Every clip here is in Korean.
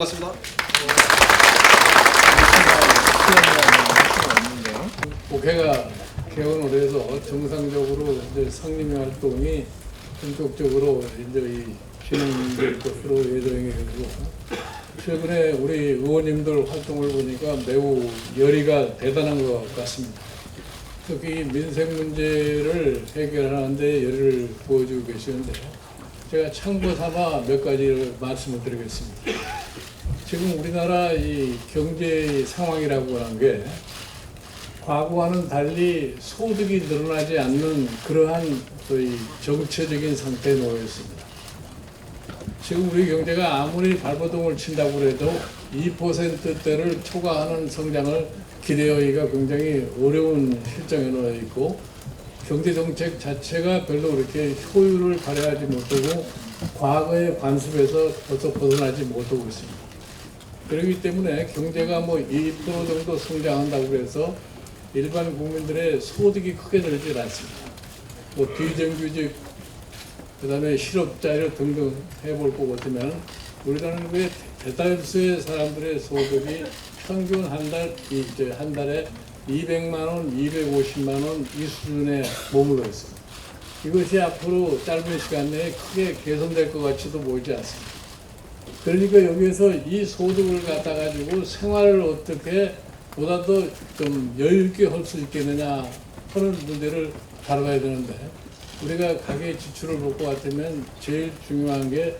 반갑습니다. 국회가 개원을 해서 정상적으로 이제 상임위 활동이 본격적으로 이제 이 진행될 것으로 예정이 되고 최근에 우리 의원님들 활동을 보니까 매우 열의가 대단한 것 같습니다. 특히 민생 문제를 해결하는데 열의를 보여주고 계시는데요. 제가 참고 삼아 몇 가지를 말씀을 드리겠습니다. 지금 우리나라 이 경제 상황이라고 하는 게 과거와는 달리 소득이 늘어나지 않는 그러한 저희 정체적인 상태에 놓여 있습니다. 지금 우리 경제가 아무리 발버둥을 친다고 해도 2%대를 초과하는 성장을 기대하기가 굉장히 어려운 실정에 놓여 있고 경제 정책 자체가 별로 그렇게 효율을 발휘하지 못하고 과거의 관습에서 벌써 벗어나지 못하고 있습니다. 그렇기 때문에 경제가 뭐 2% 정도 성장한다고 해서 일반 국민들의 소득이 크게 늘지 않습니다. 뭐 비정규직, 그 다음에 실업자료 등등 해볼 것 같으면 우리나라의 대다수의 사람들의 소득이 평균 한 달, 이제 한 달에 200만 원, 250만 원 이 수준에 머물러 있습니다. 이것이 앞으로 짧은 시간 내에 크게 개선될 것 같지도 보이지 않습니다. 그러니까 여기에서 이 소득을 갖다 가지고 생활을 어떻게 보다 더 좀 여유 있게 할 수 있겠느냐 하는 문제를 다뤄야 되는데 우리가 가계 지출을 볼 것 같으면 제일 중요한 게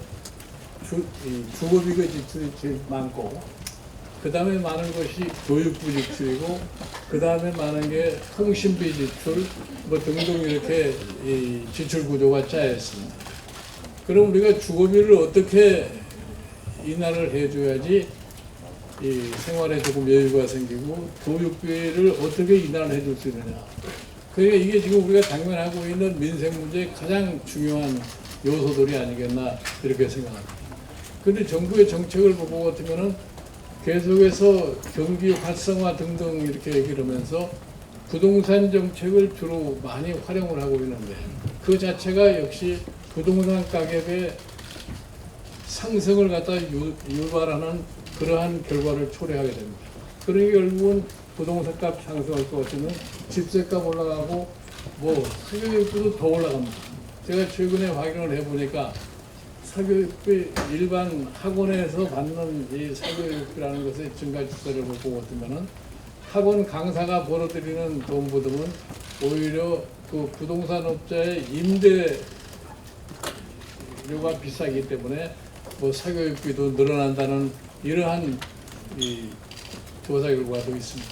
주, 이 주거비가 지출이 제일 많고 그 다음에 많은 것이 교육부 지출이고 그 다음에 많은 게 통신비 지출 뭐 등등 이렇게 이 지출 구조가 짜여 있습니다. 그럼 우리가 주거비를 어떻게 인하를 해줘야지 이 생활에 조금 여유가 생기고 교육비를 어떻게 인하를 해줄 수 있느냐. 그러니까 이게 지금 우리가 당면하고 있는 민생 문제의 가장 중요한 요소들이 아니겠나 이렇게 생각합니다. 그런데 정부의 정책을 보고 같으면은 계속해서 경기 활성화 등등 이렇게 얘기를 하면서 부동산 정책을 주로 많이 활용을 하고 있는데 그 자체가 역시 부동산 가격의 상승을 갖다 유, 유발하는 그러한 결과를 초래하게 됩니다. 그러니 결국은 부동산 값 상승할 것 같으면 집세값 올라가고 뭐 사교육비도 더 올라갑니다. 제가 최근에 확인을 해보니까 사교육비 일반 학원에서 받는 이 사교육비라는 것의 증가 추세를 보고 같으면은 학원 강사가 벌어들이는 돈보다는 오히려 그 부동산 업자의 임대 료가 비싸기 때문에 뭐 사교육비도 늘어난다는 이러한 이 조사 결과도 있습니다.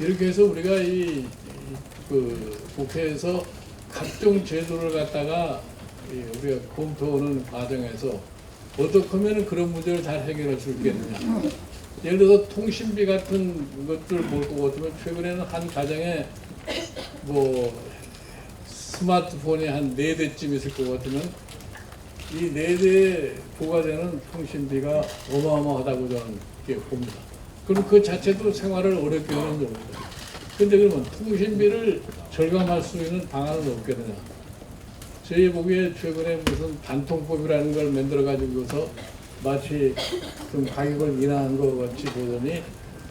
이렇게 해서 우리가 이 그 국회에서 각종 제도를 갖다가 이 우리가 검토하는 과정에서 어떻게 하면 그런 문제를 잘 해결할 수 있겠느냐. 예를 들어서 통신비 같은 것들 볼것 같으면 최근에는 한 가정에 뭐 스마트폰이 한 네 대쯤 있을 것 같으면 이 네 대 부과되는 통신비가 어마어마하다고 저는 봅니다. 그럼 그 자체도 생활을 어렵게 하는 겁니다. 근데 그러면 통신비를 절감할 수 있는 방안은 없겠느냐? 저희 보기에 최근에 무슨 단통법이라는 걸 만들어 가지고서 마치 좀 가격을 인하한 것 같이 보더니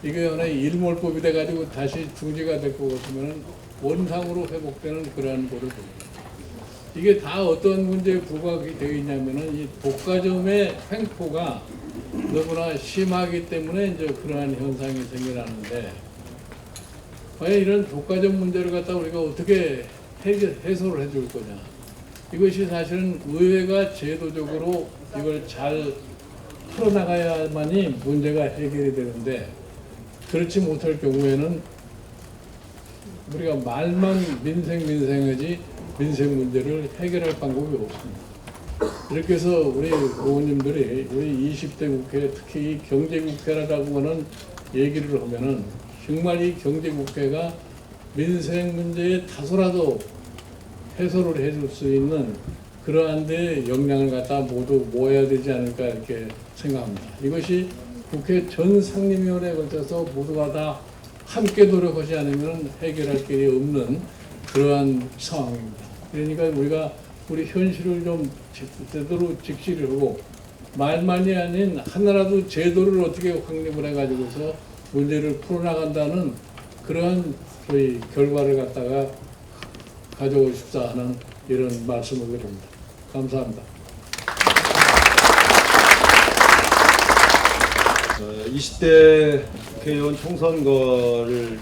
이게 하나의 일몰법이 돼 가지고 다시 중지가 될 것 같으면 원상으로 회복되는 그러한 거를 봅니다. 이게 다 어떤 문제에 부각이 되어 있냐면은 이 독과점의 횡포가 너무나 심하기 때문에 이제 그러한 현상이 생겨나는데 과연 이런 독과점 문제를 갖다 우리가 어떻게 해소를 해줄 거냐. 이것이 사실은 의회가 제도적으로 이걸 잘 풀어나가야만이 문제가 해결이 되는데 그렇지 못할 경우에는 우리가 말만 민생 민생이지 민생 문제를 해결할 방법이 없습니다. 이렇게 해서 우리 의원님들이 우리 20대 국회 특히 이 경제국회라고 하는 얘기를 하면은 정말 이 경제국회가 민생 문제에 다소라도 해소를 해줄 수 있는 그러한 데 역량을 갖다 모두 모아야 되지 않을까 이렇게 생각합니다. 이것이 국회 전 상임위원회에 걸쳐서 모두가 다 함께 노력하지 않으면 해결할 길이 없는 그러한 상황입니다. 그러니까 우리가 우리 현실을 좀 제대로 직시를 하고 말만이 아닌 하나라도 제도를 어떻게 확립을 해가지고서 문제를 풀어나간다는 그러한 저희 결과를 갖다가 가져오고 싶다 하는 이런 말씀을 드립니다. 감사합니다. 20대 국회의원 총선거를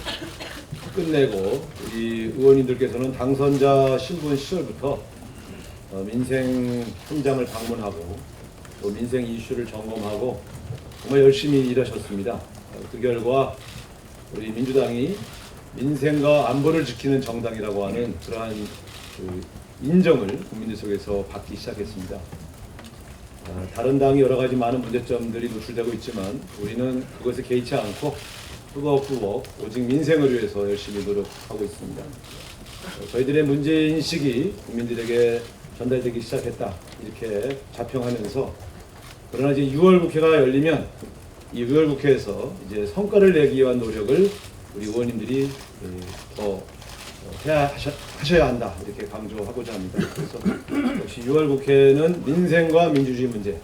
끝내고 우리 의원님들께서는 당선자 신분 시절부터 어, 민생 현장을 방문하고 또 민생 이슈를 점검하고 정말 열심히 일하셨습니다. 어, 그 결과 우리 민주당이 민생과 안보를 지키는 정당이라고 하는 그러한 그 인정을 국민들 속에서 받기 시작했습니다. 아, 다른 당이 여러 가지 많은 문제점들이 노출되고 있지만 우리는 그것에 개의치 않고 꾸벅꾸벅 오직 민생을 위해서 열심히 노력하고 있습니다. 어, 저희들의 문제 인식이 국민들에게 전달되기 시작했다 이렇게 자평하면서 그러나 이제 6월 국회가 열리면 이 6월 국회에서 이제 성과를 내기 위한 노력을 우리 의원님들이 예, 더 어, 해야 하셔, 하셔야 한다 이렇게 강조하고자 합니다. 그래서 역시 6월 국회는 민생과 민주주의 문제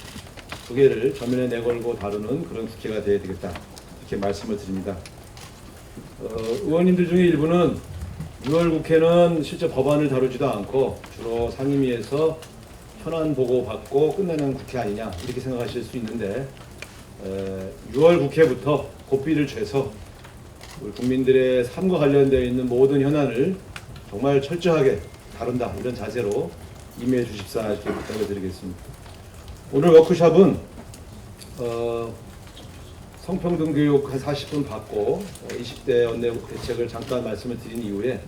두 개를 전면에 내걸고 다루는 그런 국회가 되어야 되겠다 이렇게 말씀을 드립니다. 어, 의원님들 중에 일부는 6월 국회는 실제 법안을 다루지도 않고 주로 상임위에서 현안 보고 받고 끝내는 국회 아니냐 이렇게 생각하실 수 있는데 에, 6월 국회부터 고삐를 죄서 우리 국민들의 삶과 관련되어 있는 모든 현안을 정말 철저하게 다룬다 이런 자세로 임해해 주십사 이렇게 부탁을 드리겠습니다. 오늘 워크숍은 어, 성평등 교육 한 40분 받고 어, 20대 원내 대책을 잠깐 말씀을 드린 이후에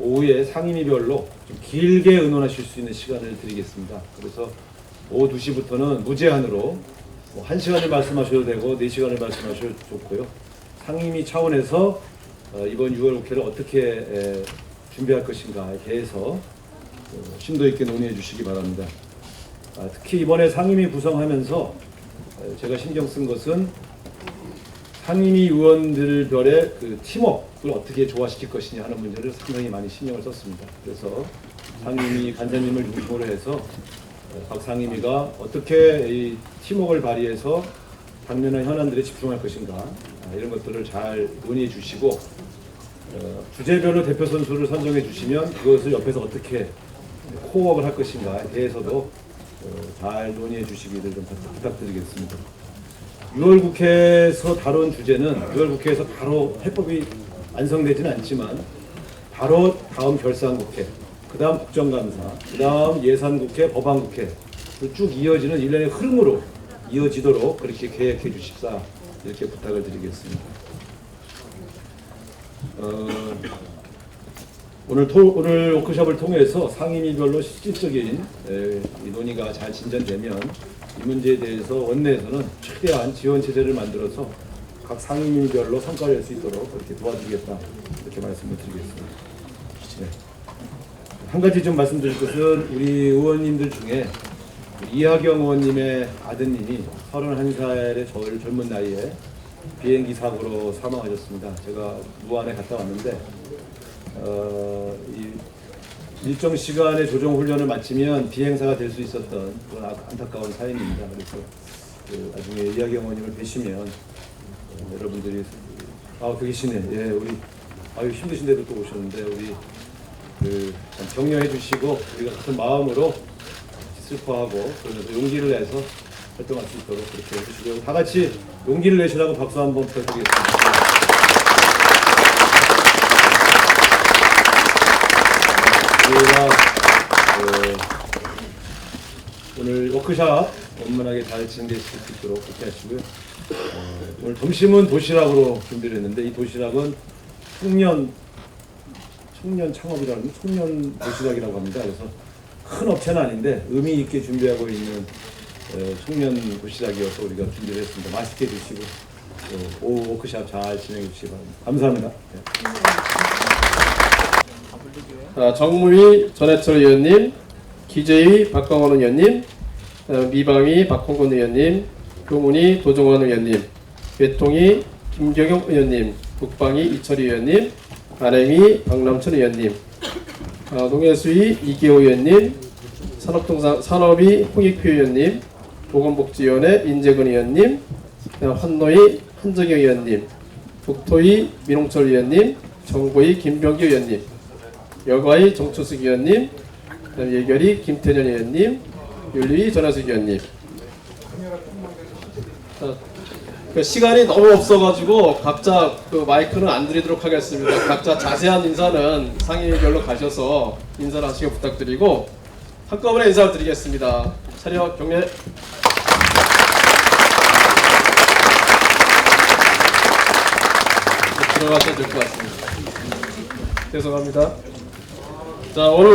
오후에 상임위별로 좀 길게 의논하실 수 있는 시간을 드리겠습니다. 그래서 오후 2시부터는 무제한으로 뭐 1시간을 말씀하셔도 되고 4시간을 말씀하셔도 좋고요. 상임위 차원에서 어, 이번 6월 국회를 어떻게 에, 준비할 것인가에 대해서 어, 심도 있게 논의해 주시기 바랍니다. 아, 특히 이번에 상임위 구성하면서 어, 제가 신경 쓴 것은 상임위 의원들별의 그 팀워크를 어떻게 조화시킬 것이냐 하는 문제를 상당히 많이 신경을 썼습니다. 그래서 상임위 간사님을 중심으로 해서 어, 각 상임위가 어떻게 이 팀워크를 발휘해서 당면한 현안들에 집중할 것인가 아, 이런 것들을 잘 논의해 주시고 어, 주제별로 대표 선수를 선정해 주시면 그것을 옆에서 어떻게 코업을 할 것인가에 대해서도 어, 잘 논의해 주시기를 좀 부탁- 부탁드리겠습니다. 6월 국회에서 다룬 주제는 6월 국회에서 바로 해법이 완성되지는 않지만 바로 다음 결산 국회, 그 다음 국정감사, 그 다음 예산 국회, 법안 국회 쭉 이어지는 일련의 흐름으로 이어지도록 그렇게 계획해 주십사 이렇게 부탁을 드리겠습니다. 어, 오늘 토, 오늘 워크숍을 통해서 상임위별로 실질적인 에, 이 논의가 잘 진전되면 이 문제에 대해서 원내에서는 최대한 지원 체제를 만들어서 각 상임위별로 성과를 낼 수 있도록 그렇게 도와주겠다 이렇게 말씀을 드리겠습니다. 네. 한 가지 좀 말씀드릴 것은 우리 의원님들 중에 이하경 의원님의 아드님이 31살의 절 젊은 나이에 비행기 사고로 사망하셨습니다. 제가 무안에 갔다 왔는데 어, 이 일정 시간의 조정 훈련을 마치면 비행사가 될 수 있었던 그런 아- 안타까운 사연입니다. 그래서 그 나중에 이하경 의원님을 뵈시면 어, 여러분들이 아 계시네. 예, 우리 아유 힘드신데도 또 오셨는데 우리 그참 격려해 주시고 우리가 같은 마음으로 슬퍼하고 그러면서 용기를 내서 활동할 수 있도록 그렇게 해주시고 다 같이 용기를 내시라고 박수 한번 부탁드리겠습니다. 저희가 어, 오늘 워크샵 원만하게 잘 진행될 수 있도록 그렇게 하시고요. 어, 오늘 점심은 도시락으로 준비를 했는데 이 도시락은 청년 청년 창업이라는 청년 도시락이라고 합니다. 그래서 큰 업체는 아닌데 의미 있게 준비하고 있는 어, 청년 도시락이어서 우리가 준비를 했습니다. 맛있게 드시고 어, 오후 워크샵 잘 진행해 주시기 바랍니다. 감사합니다. 네. 아, 정무위 전해철 의원님, 기재위 박광원 의원님, 어, 미방위 박홍근 의원님, 교문위 도정원 의원님, 외통위 김경영 의원님, 국방위 이철희 의원님, 안행위 박남천 의원님, 아, 농해수위 이기호 의원님, 산업통상 산업위 홍익표 의원님, 보건복지위원회 인재근 의원님, 환노위 한정희 의원님, 국토위 민홍철 의원님, 정보위 김병기 의원님, 여가위 정초숙 의원님, 예결위 김태년 의원님, 윤리위 전하숙 의원님. 자, 그 시간이 너무 없어가지고 각자 그 마이크는 안 드리도록 하겠습니다. 각자 자세한 인사는 상임위별로 가셔서 인사를 하시길 부탁드리고 한꺼번에 인사를 드리겠습니다. 차렷 경례. 들어가셔도 될 것 같습니다. 죄송합니다. 자 오늘